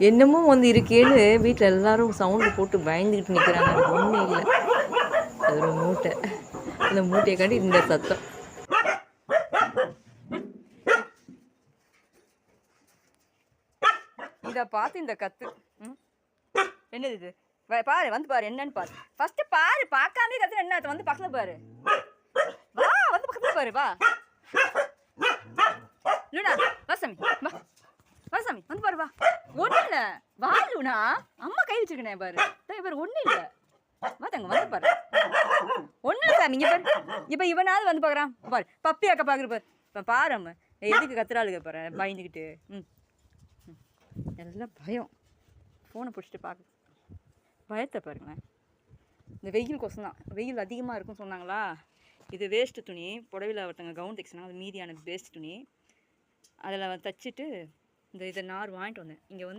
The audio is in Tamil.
என்னமோ வந்து இருக்கேன்னு வீட்டில் எல்லாரும் சவுண்டு போட்டு பயந்துக்கிட்டு நிற்கிறாங்க ஒன்றும் இல்லை. அது ஒரு மூட்டை. அந்த மூட்டையை காட்டி இந்த சத்தம். இதை பார்த்து இந்த கத்து. ம்? என்னது இது? பாரு வந்து பாரு என்னன்னு பாரு. ஃபர்ஸ்ட் பாரு பார்க்காம கத்து என்ன வந்து பக்கத்துல பாரு. வா வந்து பக்கத்துல பாரு வா. லூனா வா சாமி வா. வா சாமி வந்து பாரு வா. ஒன்றும் வாழ வா அம்மா கை வச்சிருக்கேன் பாரு. இவர் ஒண்ணு ஒன்றும் இல்லை வந்து பாரு. ஒன்றும் இல்லை நீங்க பாரு. இப்போ இவனாவது வந்து பார்க்குறான் பாரு பப்பி அக்கா பாக்குற பாரு. இப்போ பாரு அம்மா. எதுக்கு கத்துறாளுங்க பாரு பயந்துக்கிட்டு ம். ம். எல்லாம் பயம் ஃபோனை பிடிச்சிட்டு பார்க்க பயத்தை பாருங்களேன். இந்த வெயில் கொசம் தான் வெயில் அதிகமாக இருக்கும்னு சொன்னாங்களா? இது வேஸ்ட்டு துணி. புடவையில் ஒருத்தங்க கவுன் தைச்சினாங்க அது மீதியான வேஸ்ட் துணி. அதில் தச்சுட்டு இந்த இதை நார் வாங்கிட்டு வந்தேன். இங்கே வந்து